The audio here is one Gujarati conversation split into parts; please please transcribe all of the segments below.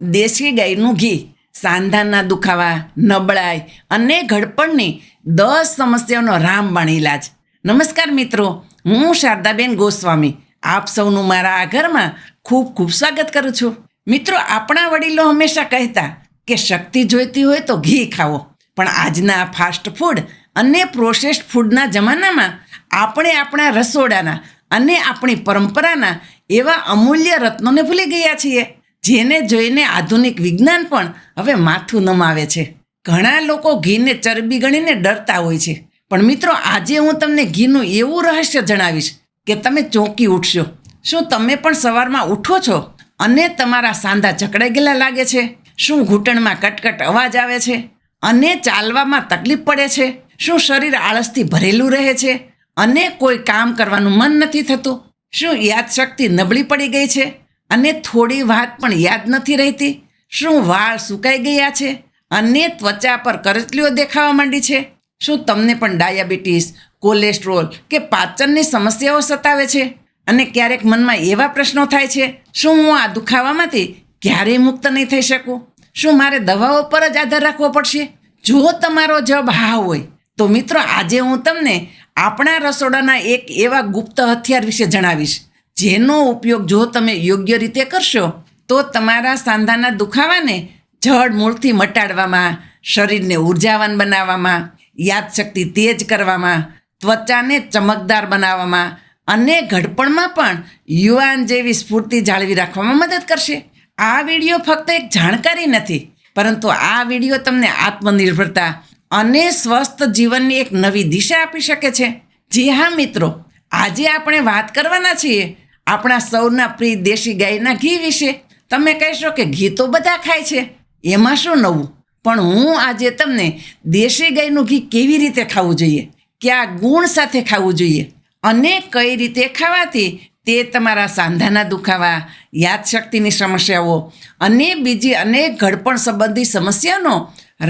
દેશી ગાયનું ઘી સાંધાના દુખાવા, નબળાઈ અને ઘડપણની દસ સમસ્યાઓનો રામબાણ ઇલાજ નમસ્કાર મિત્રો, હું શારદાબેન ગોસ્વામી. આપ સૌનું મારા આ ઘરમાં ખૂબ ખૂબ સ્વાગત કરું છું. મિત્રો, આપણા વડીલો હંમેશા કહેતા કે શક્તિ જોઈતી હોય તો ઘી ખાવો પણ આજના ફાસ્ટ ફૂડ અને પ્રોસેસ્ડ ફૂડના જમાનામાં આપણે આપણા રસોડાના અને આપણી પરંપરાના એવા અમૂલ્ય રત્નોને ભૂલી ગયા છીએ. જેને જોઈને આધુનિક વિજ્ઞાન પણ હવે માથું નમાવે છે. ઘણા લોકો ઘીને ચરબી ગણીને ડરતા હોય છે. પણ મિત્રો, આજે હું તમને ઘીનું એવું રહસ્ય જણાવીશ કે તમે ચોંકી ઉઠશો. શું તમે પણ સવારમાં ઉઠો છો? અને તમારા સાંધા જકડાઈ ગયેલા લાગે છે? શું ઘૂંટણમાં કટકટ અવાજ આવે છે? અને ચાલવામાં તકલીફ પડે છે? શું શરીર આળસથી ભરેલું રહે છે? અને કોઈ કામ કરવાનું મન નથી થતું? શું યાદશક્તિ નબળી પડી ગઈ છે? અને થોડી વાત પણ યાદ નથી રહેતી? શું વાળ સુકાઈ ગયા છે? અને ત્વચા પર કરચલીઓ દેખાવા માંડી છે? શું તમને પણ ડાયાબિટીસ, કોલેસ્ટ્રોલ કે પાચનની સમસ્યાઓ સતાવે છે? અને ક્યારેક મનમાં એવા પ્રશ્નો થાય છે, શું હું આ દુખાવામાંથી ક્યારેય મુક્ત નહીં થઈ શકું? શું મારે દવાઓ પર જ આધાર રાખવો પડશે? જો તમારો જવાબ હા હોય, તો મિત્રો આજે હું તમને આપણા રસોડાના એક એવા ગુપ્ત હથિયાર વિશે જણાવીશ. જેનો ઉપયોગ જો તમે યોગ્ય રીતે કરશો, તો તમારા સાંધાના દુખાવાને જડ મૂળથી મટાડવામાં, શરીરને ઉર્જાવાન બનાવવામાં, યાદશક્તિ તેજ કરવામાં, ત્વચાને ચમકદાર બનાવવામાં અને ઘડપણમાં પણ યુવાન જેવી સ્ફૂર્તિ જાળવી રાખવામાં મદદ કરશે. આ વીડિયો ફક્ત એક જાણકારી નથી, પરંતુ આ વીડિયો તમને આત્મનિર્ભરતા અને સ્વસ્થ જીવનની એક નવી દિશા આપી શકે છે. જી હા મિત્રો, આજે આપણે વાત કરવાના છીએ આપણા સૌના પ્રિય દેશી ગાયના ઘી વિશે તમે કહેશો કે ઘી તો બધા ખાય છે, એમાં શું નવું? પણ હું આજે તમને દેશી ગાયનું ઘી કેવી રીતે ખાવું જોઈએ, કયા ગુણ સાથે ખાવું જોઈએ અને કઈ રીતે ખાવાથી તે તમારા સાંધાના દુખાવા, યાદશક્તિની સમસ્યાઓ અને બીજી અનેક ઘડપણ સંબંધી સમસ્યાનો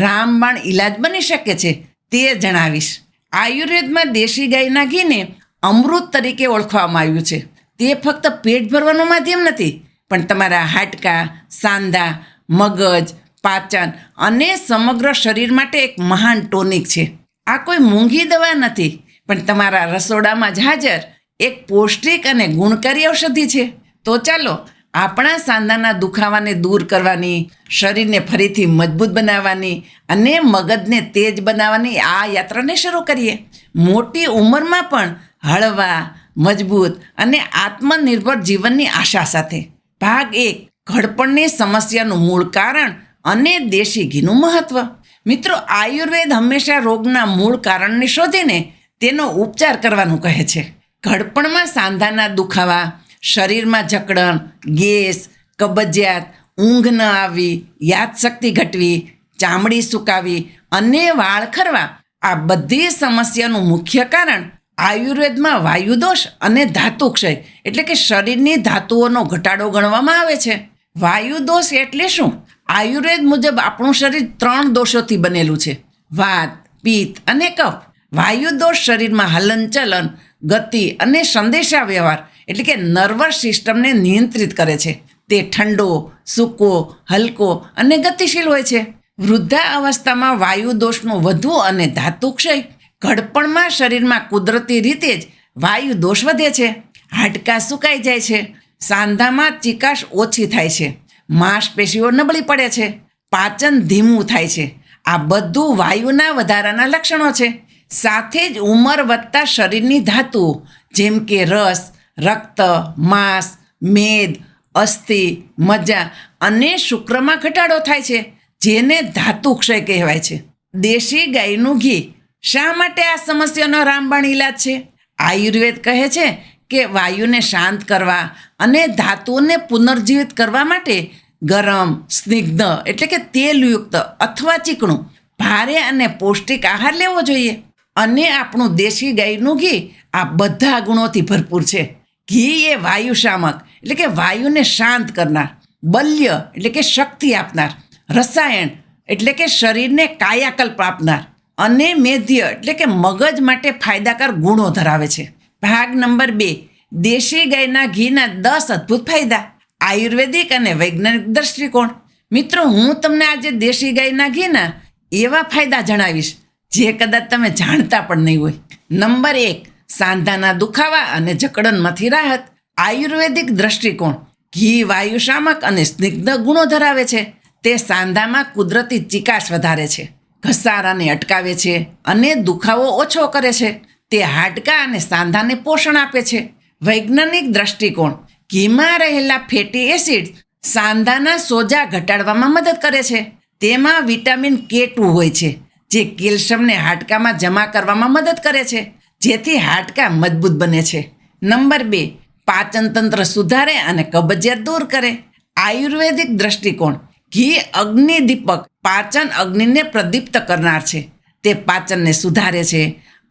રામબાણ ઈલાજ બની શકે છે તે જણાવીશ. આયુર્વેદમાં દેશી ગાયના ઘીને અમૃત તરીકે ઓળખવામાં આવ્યું છે. તે ફક્ત પેટ ભરવાનું માધ્યમ નથી, પણ તમારા હાડકાં સાંધા મગજ, પાચન અને સમગ્ર શરીર માટે એક મહાન ટોનિક છે. આ કોઈ મોંઘી દવા નથી, પણ તમારા રસોડામાં જ હાજર એક પૌષ્ટિક અને ગુણકારી ઔષધિ છે. તો ચાલો, આપણા સાંધાના દુખાવાને દૂર કરવાની, શરીરને ફરીથી મજબૂત બનાવવાની અને મગજને તેજ બનાવવાની આ યાત્રાને શરૂ કરીએ. મોટી ઉંમરમાં પણ હળવા મજબૂત અને આત્મનિર્ભર જીવનની આશા સાથે. ભાગ એક, ઘડપણની સમસ્યાનું મૂળ કારણ અને દેશી ઘીનું મહત્વ. મિત્રો, આયુર્વેદ હંમેશા રોગના મૂળ કારણને શોધીને તેનો ઉપચાર કરવાનું કહે છે. ઘડપણમાં સાંધાના દુખાવા, શરીરમાં જકડણ, ગેસ, કબજિયાત, ઊંઘ ન આવવી યાદશક્તિ ઘટવી, ચામડી સુકાવી અને વાળ ખરવા આ બધી સમસ્યાનું મુખ્ય કારણ આયુર્વેદમાં વાયુદોષ અને ધાતુક્ષય એટલે કે શરીરની ધાતુઓનો ઘટાડો ગણવામાં આવે છે. વાયુદોષ એટલે શું? આયુર્વેદ મુજબ આપણું શરીર ત્રણ દોષોથી બનેલું છે. વાત, પિત્ત અને કફ. વાયુદોષ શરીરમાં હલનચલન ગતિ અને સંદેશા વ્યવહાર એટલે કે નર્વસ સિસ્ટમને નિયંત્રિત કરે છે. તે ઠંડો, સૂકો, હલકો અને ગતિશીલ હોય છે. વૃદ્ધા અવસ્થામાં વાયુદોષનું વધુ અને ધાતુક્ષય ઘડપણમાં શરીરમાં કુદરતી રીતે જ વાયુ દોષ વધે છે. હાડકાં સુકાઈ જાય છે. સાંધામાં ચિકાશ ઓછી થાય છે. માંસપેશીઓ નબળી પડે છે. પાચન ધીમું થાય છે. આ બધું વાયુના વધારાના લક્ષણો છે. સાથે જ ઉંમર વધતા શરીરની ધાતુઓ જેમ કે રસ, રક્ત, માંસ, મેદ, અસ્થિ, મજા અને શુક્રમાં ઘટાડો થાય છે, જેને ધાતુ ક્ષય કહેવાય છે. દેશી ગાયનું ઘી શા માટે આ સમસ્યાનો રામબાણ ઇલાજ છે? આયુર્વેદ કહે છે કે વાયુને શાંત કરવા અને ધાતુઓને પુનર્જીવિત કરવા માટે ગરમ, સ્નિગ્ધ એટલે કે તેલયુક્ત અથવા ચીકણું ભારે અને પૌષ્ટિક આહાર લેવો જોઈએ. અને આપણું દેશી ગાયનું ઘી આ બધા ગુણોથી ભરપૂર છે. ઘી એ વાયુ શામક એટલે કે વાયુને શાંત કરનાર, બલ્ય એટલે કે શક્તિ આપનાર, રસાયણ એટલે કે શરીરને કાયાકલ્પ આપનાર અને મેધ્ય એટલે કે મગજ માટે ફાયદાકાર ગુણો ધરાવે છે. ભાગ નંબર બે, દેશી ગાયના ઘીના દસ અદ્ભુત ફાયદા. આયુર્વેદિક અને વૈજ્ઞાનિક દૃષ્ટિકોણ મિત્રો, હું તમને આજે દેશી ગાયના ઘીના એવા ફાયદા જણાવીશ, જે કદાચ તમે જાણતા પણ નહીં હોય. નંબર એક, સાંધાના દુખાવા અને જકડનમાંથી રાહત. આયુર્વેદિક દ્રષ્ટિકોણ. ઘી વાયુશામક અને સ્નિગ્ધ ગુણો ધરાવે છે. તે સાંધામાં કુદરતી ચિકાસ વધારે છે. ઘસારાને અટકાવે છે અને દુખાવો ઓછો કરે છે. તે હાડકાં અને સાંધાને પોષણ આપે છે. વૈજ્ઞાનિક દ્રષ્ટિકોણ, ઘીમાં રહેલા ફેટી એસિડ સાંધાના સોજા ઘટાડવામાં મદદ કરે છે. તેમાં વિટામિન કે ટુ હોય છે, જે કેલ્શિયમને હાડકામાં જમા કરવામાં મદદ કરે છે, જેથી હાડકાં મજબૂત બને છે. નંબર બે, પાચનતંત્ર સુધારે અને કબજિયાત દૂર કરે. આયુર્વેદિક દ્રષ્ટિકોણ ઘી અગ્નિદીપક પાચન અગ્નિને પ્રદીપ્ત કરનાર છે. તે પાચનને સુધારે છે,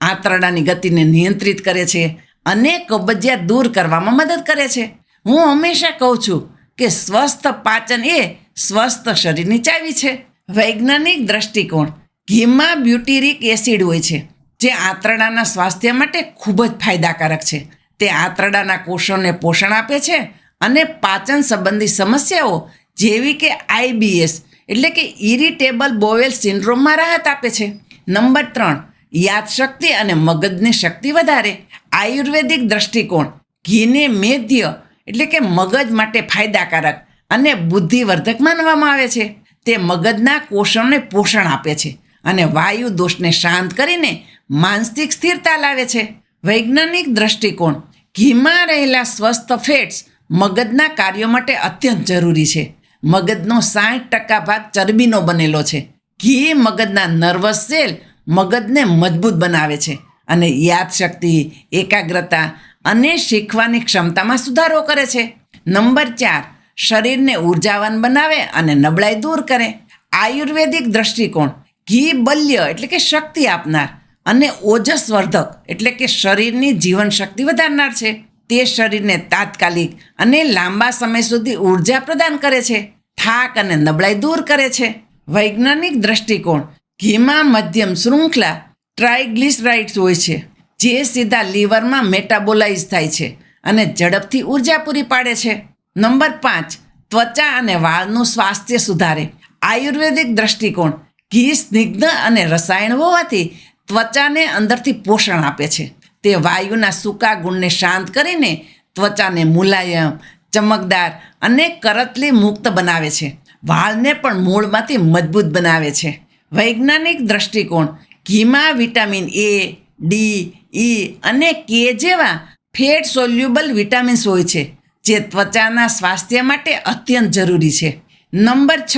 આંતરડાની ગતિને નિયંત્રિત કરે છે અને કબજિયાત દૂર કરવામાં મદદ કરે છે. હું હંમેશા કહું છું કે સ્વસ્થ પાચન એ સ્વસ્થ શરીરની ચાવી છે. વૈજ્ઞાનિક દ્રષ્ટિકોણ ઘીમાં બ્યુટીરિક એસિડ હોય છે, જે આંતરડાના સ્વાસ્થ્ય માટે ખૂબ જ ફાયદાકારક છે. તે આંતરડાના કોષોને પોષણ આપે છે અને પાચન સંબંધી સમસ્યાઓ જેવી કે આઈબીએસ એટલે કે ઇરિટેબલ બોવેલ સિન્ડ્રોમમાં રાહત આપે છે. નંબર ત્રણ, યાદશક્તિ અને મગજની શક્તિ વધારે. આયુર્વેદિક દ્રષ્ટિકોણ, ઘીને મેધ્ય એટલે કે મગજ માટે ફાયદાકારક અને બુદ્ધિવર્ધક માનવામાં આવે છે. તે મગજના કોષોને પોષણ આપે છે અને વાયુ દોષને શાંત કરીને માનસિક સ્થિરતા લાવે છે. વૈજ્ઞાનિક દ્રષ્ટિકોણ, ઘીમાં રહેલા સ્વસ્થ ફેટ્સ મગજના કાર્યો માટે અત્યંત જરૂરી છે. મગજનો સાઠ ટકા ભાગ ચરબીનો બનેલો છે. ઘી મગજના નર્વસ સેલ મગજને મજબૂત બનાવે છે અને યાદશક્તિ, એકાગ્રતા અને શીખવાની ક્ષમતામાં સુધારો કરે છે. નંબર ચાર, શરીરને ઉર્જાવાન બનાવે અને નબળાઈ દૂર કરે. આયુર્વેદિક દ્રષ્ટિકોણ, ઘી બલ્ય એટલે કે શક્તિ આપનાર અને ઓજસવર્ધક એટલે કે શરીરની જીવનશક્તિ વધારનાર છે. તે શરીરને તાત્કાલિક અને લાંબા સમય સુધી ઊર્જા પ્રદાન કરે છે. થાક અને નબળાઈ દૂર કરે છે. વૈજ્ઞાનિક દ્રષ્ટિકોણ ઘીમાં મધ્યમ શૃંખલા ટ્રાઇગ્લિસરાઇડ્સ હોય છે, જે સીધા લીવરમાં મેટાબોલાઇઝ થાય છે અને ઝડપથી ઊર્જા પૂરી પાડે છે. નંબર પાંચ, ત્વચા અને વાળનું સ્વાસ્થ્ય સુધારે. આયુર્વેદિક દ્રષ્ટિકોણ ઘી સ્નિગ્ધ અને રસાયણ હોવાથી ત્વચાને અંદરથી પોષણ આપે છે. તે વાયુના સૂકા ગુણને શાંત કરીને ત્વચાને મુલાયમ, ચમકદાર અને કરતલી મુક્ત બનાવે છે. વાળને પણ મૂળમાંથી મજબૂત બનાવે છે. વૈજ્ઞાનિક દ્રષ્ટિકોણ ઘીમાં વિટામિન એ ડી ઈ અને કે જેવા ફેટ સોલ્યુબલ વિટામિન્સ હોય છે, જે ત્વચાના સ્વાસ્થ્ય માટે અત્યંત જરૂરી છે. નંબર છ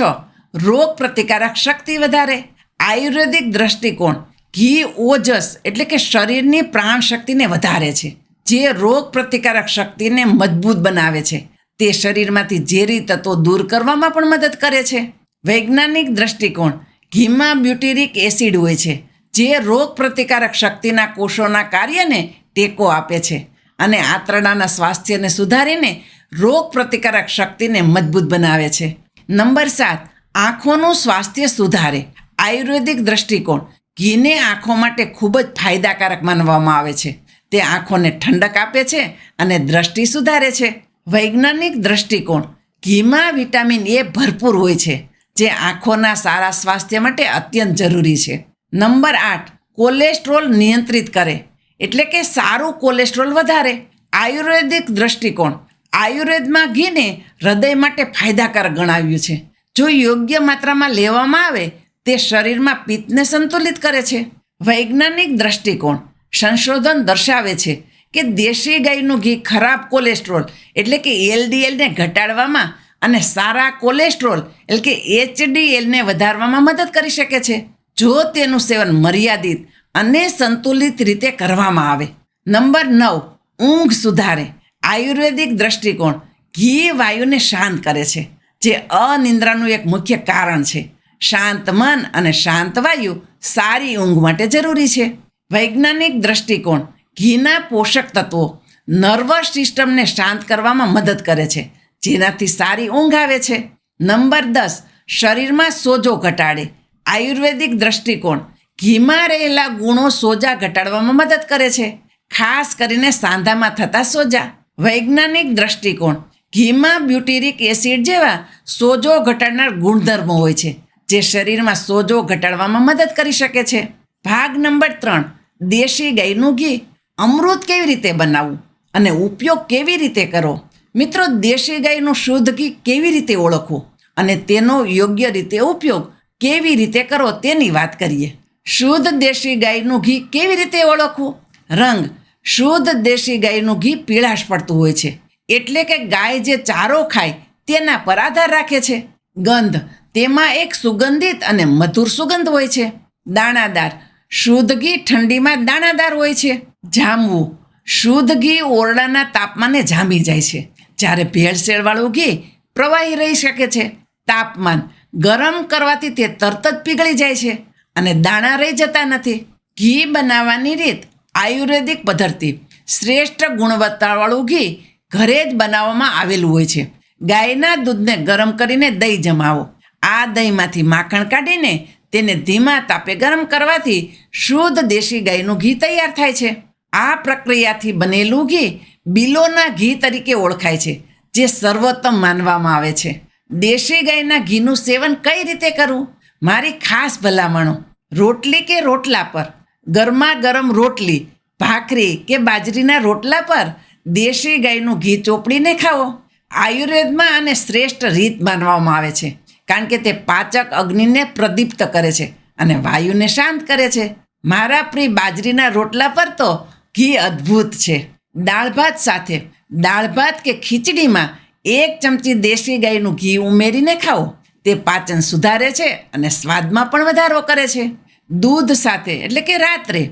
રોગ પ્રતિકારક શક્તિ વધારે. આયુર્વેદિક દ્રષ્ટિકોણ ઘી ઓજસ એટલે કે શરીરની પ્રાણ શક્તિને વધારે છે. જે રોગ પ્રતિકારક શક્તિને મજબૂત બનાવે છે. તે શરીરમાંથી ઝેરી તત્વો દૂર કરવામાં પણ મદદ કરે છે. વૈજ્ઞાનિક દ્રષ્ટિકોણ ઘીમાં બ્યુટીરિક એસિડ હોય છે, જે રોગ પ્રતિકારક શક્તિના કોષોના કાર્યને ટેકો આપે છે અને આંતરડાના સ્વાસ્થ્યને સુધારીને રોગ પ્રતિકારક શક્તિને મજબૂત બનાવે છે. નંબર સાત, આંખોનું સ્વાસ્થ્ય સુધારે. આયુર્વેદિક દ્રષ્ટિકોણ ઘીને આંખો માટે ખૂબ જ ફાયદાકારક માનવામાં આવે છે. તે આંખોને ઠંડક આપે છે અને દ્રષ્ટિ સુધારે છે. વૈજ્ઞાનિક દ્રષ્ટિકોણ ઘીમાં વિટામિન એ ભરપૂર હોય છે, જે આંખોના સારા સ્વાસ્થ્ય માટે અત્યંત જરૂરી છે. નંબર આઠ, કોલેસ્ટ્રોલ નિયંત્રિત કરે, એટલે કે સારું કોલેસ્ટ્રોલ વધારે. આયુર્વેદિક દ્રષ્ટિકોણ આયુર્વેદમાં ઘીને હૃદય માટે ફાયદાકારક ગણાવ્યું છે. જો યોગ્ય માત્રામાં લેવામાં આવે તે શરીરમાં પિત્તને સંતુલિત કરે છે. વૈજ્ઞાનિક દ્રષ્ટિકોણ સંશોધન દર્શાવે છે કે દેશી ગાયનું ઘી ખરાબ કોલેસ્ટ્રોલ એટલે કે એલડીએલને ઘટાડવામાં અને સારા કોલેસ્ટ્રોલ એટલે કે એચડીએલને વધારવામાં મદદ કરી શકે છે. જો તેનું સેવન મર્યાદિત અને સંતુલિત રીતે કરવામાં આવે. નંબર નવ, ઊંઘ સુધારે. આયુર્વેદિક દ્રષ્ટિકોણ ઘી વાયુને શાંત કરે છે, જે અનિંદ્રાનું એક મુખ્ય કારણ છે. શાંત મન અને શાંત વાયુ સારી ઊંઘ માટે જરૂરી છે. વૈજ્ઞાનિક દ્રષ્ટિકોણ ઘીના પોષક તત્વો નર્વસ સિસ્ટમને શાંત કરવામાં મદદ કરે છે, જેનાથી સારી ઊંઘ આવે છે. નંબર દસ, શરીરમાં સોજો ઘટાડે. આયુર્વેદિક દ્રષ્ટિકોણ ઘીમાં રહેલા ગુણો સોજા ઘટાડવામાં મદદ કરે છે, ખાસ કરીને સાંધામાં થતા સોજા. વૈજ્ઞાનિક દ્રષ્ટિકોણ ઘીમાં બ્યુટીરિક એસિડ જેવા સોજો ઘટાડનાર ગુણધર્મો હોય છે જે શરીરમાં સોજો ઘટાડવામાં મદદ કરી શકે છે. ભાગ નંબર ત્રણ, દેશી ગાયનું ઘી અમૃત કેવી રીતે બનાવવું અને ઉપયોગ કેવી રીતે કરવો મિત્રો, દેશી ગાયનું શુદ્ધ ઘી કેવી રીતે ઓળખવું અને તેનો યોગ્ય રીતે ઉપયોગ કેવી રીતે કરો તેની વાત કરીએ. શુદ્ધ દેશી ગાયનું ઘી કેવી રીતે ઓળખવું? રંગ, શુદ્ધ દેશી ગાયનું ઘી પીળાશ પડતું હોય છે. એટલે કે ગાય જે ચારો ખાય તેના પર આધાર રાખે છે. ગંધ તેમાં એક સુગંધિત અને મધુર સુગંધ હોય છે. દાણાદાર. શુદ્ધ ઘી ઠંડીમાં દાણાદાર હોય છે. જામવું શુદ્ધ ઘી ઓરડાના તાપમાને જામી જાય છે. જ્યારે ભેળસેળવાળું ઘી પ્રવાહી રહી શકે છે. તાપમાન ગરમ કરવાથી તે તરત જ પીગળી જાય છે અને દાણા રહી જતા નથી. ઘી બનાવવાની રીત આયુર્વેદિક પદ્ધતિ. શ્રેષ્ઠ ગુણવત્તાવાળું ઘી ઘરે જ બનાવવામાં આવેલું હોય છે. ગાયના દૂધને ગરમ કરીને દહીં જમાવો. આ દહીંમાંથી માખણ કાઢીને તેને ધીમા તાપે ગરમ કરવાથી શુદ્ધ દેશી ગાયનું ઘી તૈયાર થાય છે. આ પ્રક્રિયાથી બનેલું ઘી બિલોના ઘી તરીકે ઓળખાય છે, જે સર્વોત્તમ માનવામાં આવે છે. દેશી ગાયના ઘીનું સેવન કઈ રીતે કરવું? મારી ખાસ ભલામણો, રોટલી કે રોટલા પર? ગરમા ગરમ રોટલી, ભાખરી કે બાજરીના રોટલા પર દેશી ગાયનું ઘી ચોપડીને ખાઓ. આયુર્વેદમાં આને શ્રેષ્ઠ રીત માનવામાં આવે છે. કારણ કે તે પાચક અગ્નિને પ્રદીપ્ત કરે છે અને વાયુને શાંત કરે છે. મારા પ્રિય બાજરીના રોટલા પર તો ઘી અદ્ભુત છે. દાળ ભાત સાથે. દાળ ભાત કે ખીચડીમાં એક ચમચી દેશી ગાયનું ઘી ઉમેરીને ખાઓ. તે પાચન સુધારે છે અને સ્વાદમાં પણ વધારો કરે છે. દૂધ સાથે, એટલે કે રાત્રે.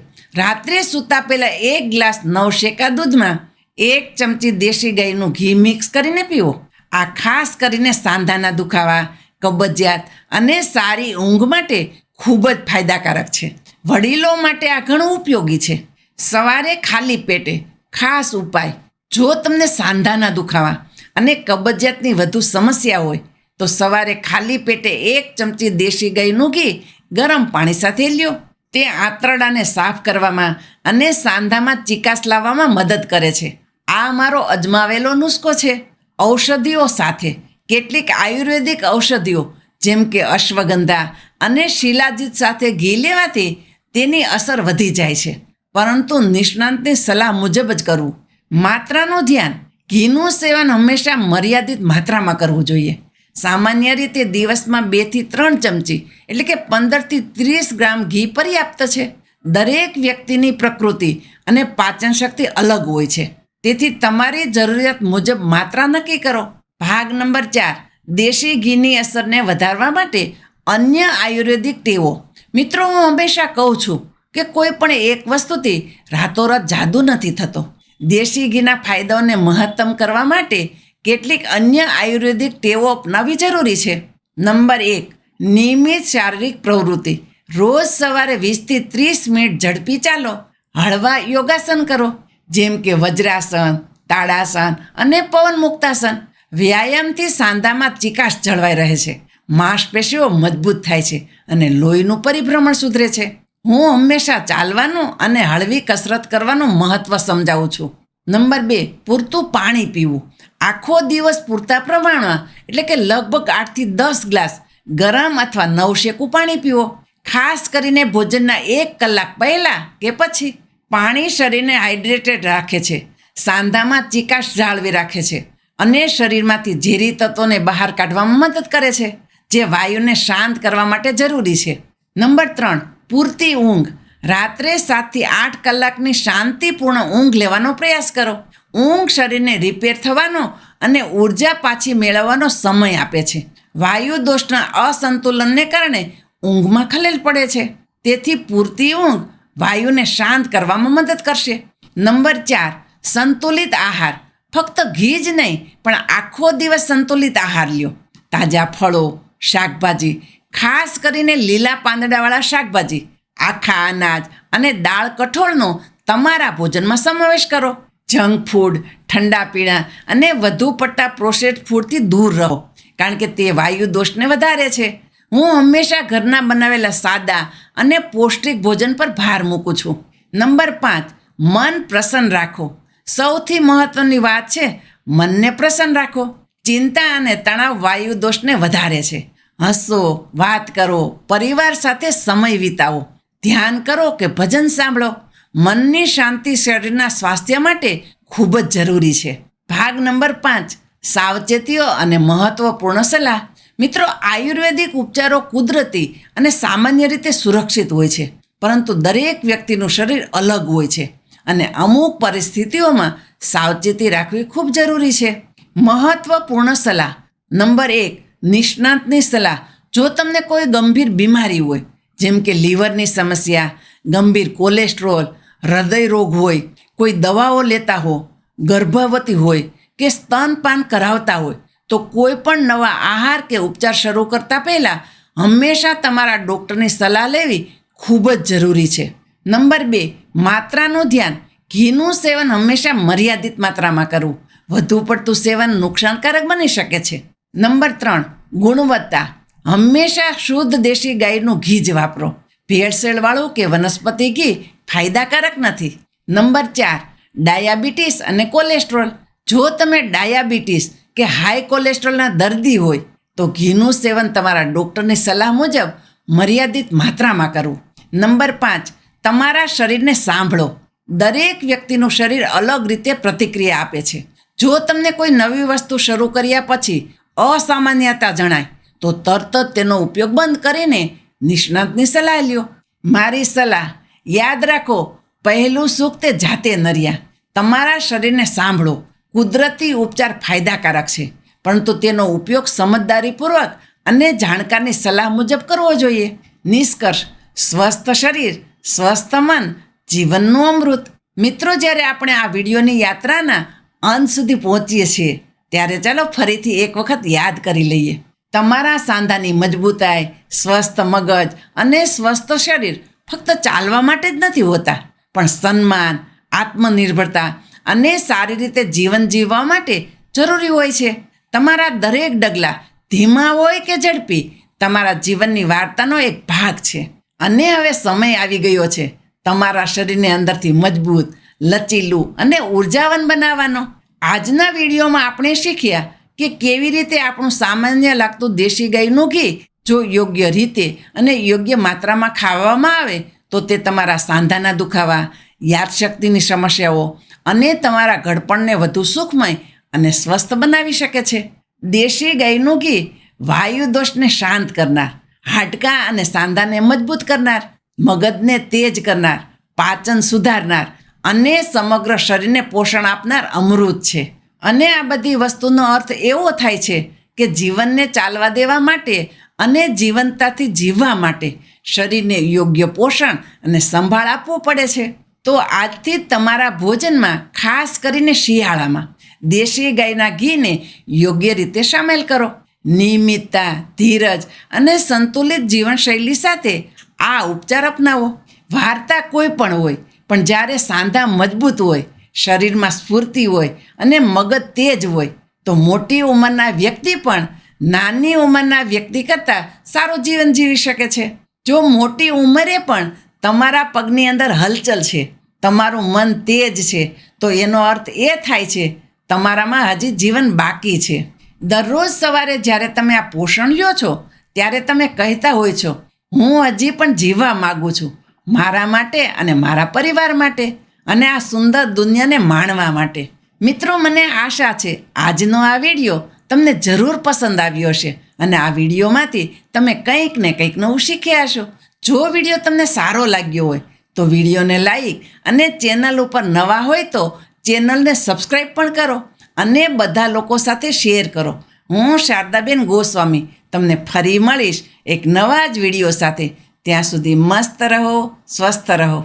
રાત્રે સૂતા પહેલાં એક ગ્લાસ નવશેકા દૂધમાં એક ચમચી દેશી ગાયનું ઘી મિક્સ કરીને પીવો. આ ખાસ કરીને સાંધાના દુખાવા કબજિયાત અને સારી ઊંઘ માટે ખૂબ જ ફાયદાકારક છે. વડીલો માટે આ ઘણું ઉપયોગી છે. સવારે ખાલી પેટે ખાસ ઉપાય, જો તમને સાંધાના દુખાવા અને કબજિયાતની વધુ સમસ્યા હોય, તો સવારે ખાલી પેટે એક ચમચી દેશી ગાયનું ઘી ગરમ પાણી સાથે લ્યો. તે આંતરડાને સાફ કરવામાં અને સાંધામાં ચિકાસ લાવવામાં મદદ કરે છે. આ મારો અજમાવેલો નુસ્ખો છે. ઔષધિઓ સાથે કેટલીક આયુર્વેદિક ઔષધિઓ, જેમ કે અશ્વગંધા અને શિલાજીત સાથે ઘી લેવાથી તેની અસર વધી જાય છે. પરંતુ નિષ્ણાંતની સલાહ મુજબ જ કરવું. માત્રાનું ધ્યાન, ઘીનું સેવન હંમેશા મર્યાદિત માત્રામાં કરવું જોઈએ. સામાન્ય રીતે દિવસમાં બેથી ત્રણ ચમચી, એટલે કે પંદરથી ત્રીસ ગ્રામ ઘી પર્યાપ્ત છે. દરેક વ્યક્તિની પ્રકૃતિ અને પાચન શક્તિ અલગ હોય છે. તેથી તમારી જરૂરિયાત મુજબ માત્રા નક્કી કરો. ભાગ નંબર ચાર, દેશી ઘીની અસરને વધારવા માટે અન્ય આયુર્વેદિક ટેવો. મિત્રો, હું હંમેશા કહું છું કે કોઈ પણ એક વસ્તુથી રાતોરાત જાદુ નથી થતો. દેશી ઘીના ફાયદાઓને મહત્તમ કરવા માટે કેટલીક અન્ય આયુર્વેદિક ટેવો અપનાવવી જરૂરી છે. નંબર એક, નિયમિત શારીરિક પ્રવૃત્તિ. રોજ સવારે વીસથી ત્રીસ મિનિટ ઝડપી ચાલો. હળવા યોગાસન કરો. જેમ કે વજ્રાસન તાડાસન અને પવન મુક્તાસન વ્યાયામથી સાંધામાં ચિકાશ જળવાઈ રહે છે. માંસપેશીઓ મજબૂત થાય છે અને લોહીનું પરિભ્રમણ સુધરે છે. હું હંમેશા ચાલવાનું અને હળવી કસરત કરવાનું મહત્વ સમજાવું છું. નંબર બે, પૂરતું પાણી પીવું. આખો દિવસ પૂરતા પ્રમાણમાં એટલે કે લગભગ આઠથી દસ ગ્લાસ ગરમ અથવા નવશેકું પાણી પીવો. ખાસ કરીને ભોજનના એક કલાક પહેલાં કે પછી. પાણી શરીરને હાઇડ્રેટેડ રાખે છે. સાંધામાં ચિકાશ જાળવી રાખે છે. અને શરીરમાંથી ઝેરી તત્વોને બહાર કાઢવામાં મદદ કરે છે, જે વાયુને શાંત કરવા માટે જરૂરી છે. નંબર ત્રણ, પૂરતી ઊંઘ. રાત્રે સાતથી આઠ કલાકની શાંતિપૂર્ણ ઊંઘ લેવાનો પ્રયાસ કરો. ઊંઘ શરીરને રિપેર થવાનો અને ઊર્જા પાછી મેળવવાનો સમય આપે છે. વાયુ દોષના અસંતુલનને કારણે ઊંઘમાં ખલેલ પડે છે. તેથી પૂરતી ઊંઘ વાયુને શાંત કરવામાં મદદ કરશે. નંબર ચાર, સંતુલિત આહાર. ફક્ત ઘી જ નહીં, પણ આખો દિવસ સંતુલિત આહાર લ્યો. તાજા ફળો, શાકભાજી, ખાસ કરીને લીલા પાંદડાવાળા શાકભાજી, આખા અનાજ અને દાળ કઠોળનો તમારા ભોજનમાં સમાવેશ કરો. જંક ફૂડ, ઠંડા પીણા અને વધુ પડતા પ્રોસેસ્ડ ફૂડથી દૂર રહો, કારણ કે તે વાયુ દોષને વધારે છે. હું હંમેશા ઘરના બનાવેલા સાદા અને પૌષ્ટિક ભોજન પર ભાર મૂકું છું. નંબર પાંચ, મન પ્રસન્ન રાખો. સૌથી મહત્વની વાત છે, મનને પ્રસન્ન રાખો. ચિંતા અને તણાવ વાયુ દોષને વધારે છે. હસો, વાત કરો, પરિવાર સાથે સમય વિતાવો. ધ્યાન કરો કે ભજન સાંભળો. મનની શાંતિ શરીરના સ્વાસ્થ્ય માટે ખૂબ જ જરૂરી છે. ભાગ નંબર પાંચ, સાવચેતીઓ અને મહત્વપૂર્ણ સલાહ. મિત્રો, આયુર્વેદિક ઉપચારો કુદરતી અને સામાન્ય રીતે સુરક્ષિત હોય છે, પરંતુ દરેક વ્યક્તિનું શરીર અલગ હોય છે. અને અમુક પરિસ્થિતિઓમાં સાવચેતી રાખવી ખૂબ જરૂરી છે. મહત્વપૂર્ણ સલાહ. નંબર એક, નિષ્ણાતની સલાહ. જો તમને કોઈ ગંભીર બીમારી હોય, જેમ કે લીવરની સમસ્યા, ગંભીર કોલેસ્ટ્રોલ, હૃદય રોગ હોય, કોઈ દવાઓ લેતા હો, ગર્ભવતી હોય કે સ્તનપાન કરાવતા હોય, તો કોઈ પણ નવા આહાર કે ઉપચાર શરૂ કરતા પહેલાં હંમેશા તમારા ડૉક્ટરની સલાહ લેવી ખૂબ જ જરૂરી છે. નંબર બે, માત્રાનું ધ્યાન. ઘીનું સેવન હંમેશા મર્યાદિત માત્રામાં કરવું. વધુ પડતું સેવન નુકસાનકારક બની શકે છે. નંબર ત્રણ, ગુણવત્તા. હંમેશા શુદ્ધ દેશી ગાયનું ઘી જ વાપરો. ભેળસેળવાળું કે વનસ્પતિ ઘી ફાયદાકારક નથી. નંબર ચાર, ડાયાબિટીસ અને કોલેસ્ટ્રોલ. જો તમે ડાયાબિટીસ કે હાઈ કોલેસ્ટ્રોલના દર્દી હોય, તો ઘીનું સેવન તમારા ડૉક્ટરની સલાહ મુજબ મર્યાદિત માત્રામાં કરવું. નંબર પાંચ તમારા શરીરને સાંભળો. દરેક વ્યક્તિનું શરીર અલગ રીતે પ્રતિક્રિયા આપે છે. જો તમને કોઈ નવી વસ્તુ શરૂ કર્યા પછી અસામાન્યતા જણાય, તો તરત જ તેનો ઉપયોગ બંધ કરીને નિષ્ણાતની સલાહ લ્યો. મારી સલાહ, યાદ રાખો, પહેલું સુખ તે જાતે નર્યા. તમારા શરીરને સાંભળો. કુદરતી ઉપચાર ફાયદાકારક છે. પરંતુ તેનો ઉપયોગ સમજદારીપૂર્વક અને જાણકારની સલાહ મુજબ કરવો જોઈએ. નિષ્કર્ષ, સ્વસ્થ શરીર સ્વસ્થ મન, જીવનનું અમૃત. મિત્રો, જ્યારે આપણે આ વિડીયોની યાત્રાના અંત સુધી પહોંચીએ છીએ, ત્યારે ચાલો ફરીથી એક વખત યાદ કરી લઈએ. તમારા સાંધાની મજબૂતાઈ, સ્વસ્થ મગજ અને સ્વસ્થ શરીર ફક્ત ચાલવા માટે જ નથી હોતા, પણ સન્માન, આત્મનિર્ભરતા અને સારી રીતે જીવન જીવવા માટે જરૂરી હોય છે. તમારા દરેક ડગલા ધીમા હોય કે ઝડપી, તમારા જીવનની વાર્તાનો એક ભાગ છે. અને હવે સમય આવી ગયો છે. તમારા શરીરને અંદરથી મજબૂત, લચીલું અને ઉર્જાવાન બનાવવાનો. આજના વિડીયોમાં આપણે શીખ્યા કે કેવી રીતે આપણું સામાન્ય લાગતું દેશી ગાયનું ઘી જો યોગ્ય રીતે અને યોગ્ય માત્રામાં ખાવામાં આવે, તો તે તમારા સાંધાના દુખાવા, યાદશક્તિની સમસ્યાઓ અને તમારા ઘડપણને વધુ સુખમય અને સ્વસ્થ બનાવી શકે છે. દેશી ગાયનું ઘી વાયુ દોષને શાંત કરનાર હાડકાં અને સાંધાને મજબૂત કરનાર, મગજને તેજ કરનાર, પાચન સુધારનાર અને સમગ્ર શરીરને પોષણ આપનાર અમૃત છે. અને આ બધી વસ્તુનો અર્થ એવો થાય છે કે જીવનને ચાલવા દેવા માટે અને જીવંતતાથી જીવવા માટે શરીરને યોગ્ય પોષણ અને સંભાળ આપવો પડે છે. તો આજથી તમારા ભોજનમાં, ખાસ કરીને શિયાળામાં, દેશી ગાયના ઘીને યોગ્ય રીતે સામેલ કરો. નિયમિતતા ધીરજ અને સંતુલિત જીવનશૈલી સાથે આ ઉપચાર અપનાવો. વાર્તા કોઈ પણ હોય, પણ જ્યારે સાંધા મજબૂત હોય, શરીરમાં સ્ફૂર્તિ હોય અને મગજ તેજ હોય, તો મોટી ઉંમરના વ્યક્તિ પણ નાની ઉંમરના વ્યક્તિ કરતાં સારું જીવન જીવી શકે છે. જો મોટી ઉંમરે પણ તમારા પગની અંદર હલચલ છે, તમારું મન તેજ છે, તો એનો અર્થ એ થાય છે, તમારામાં હજી જીવન બાકી છે. દરરોજ સવારે જ્યારે તમે આ પોષણ લ્યો છો, ત્યારે તમે કહેતા હોય છો, હું હજી પણ જીવવા માગું છું, મારા માટે અને મારા પરિવાર માટે અને આ સુંદર દુનિયાને માણવા માટે. મિત્રો, મને આશા છે, આજનો આ વીડિયો તમને જરૂર પસંદ આવ્યો હશે અને આ વિડીયોમાંથી તમે કંઈક ને કંઈક નવું શીખ્યા હશો. જો વીડિયો તમને સારો લાગ્યો હોય, તો વિડીયોને લાઈક અને ચેનલ ઉપર નવા હોય તો ચેનલને સબસ્ક્રાઈબ પણ કરો. અને બધા લોકો સાથે શેર કરો. હું શારદાબેન ગોસ્વામી તમને ફરી મળીશ એક નવા જ વીડિયો સાથે. ત્યાં સુધી મસ્ત રહો, સ્વસ્થ રહો.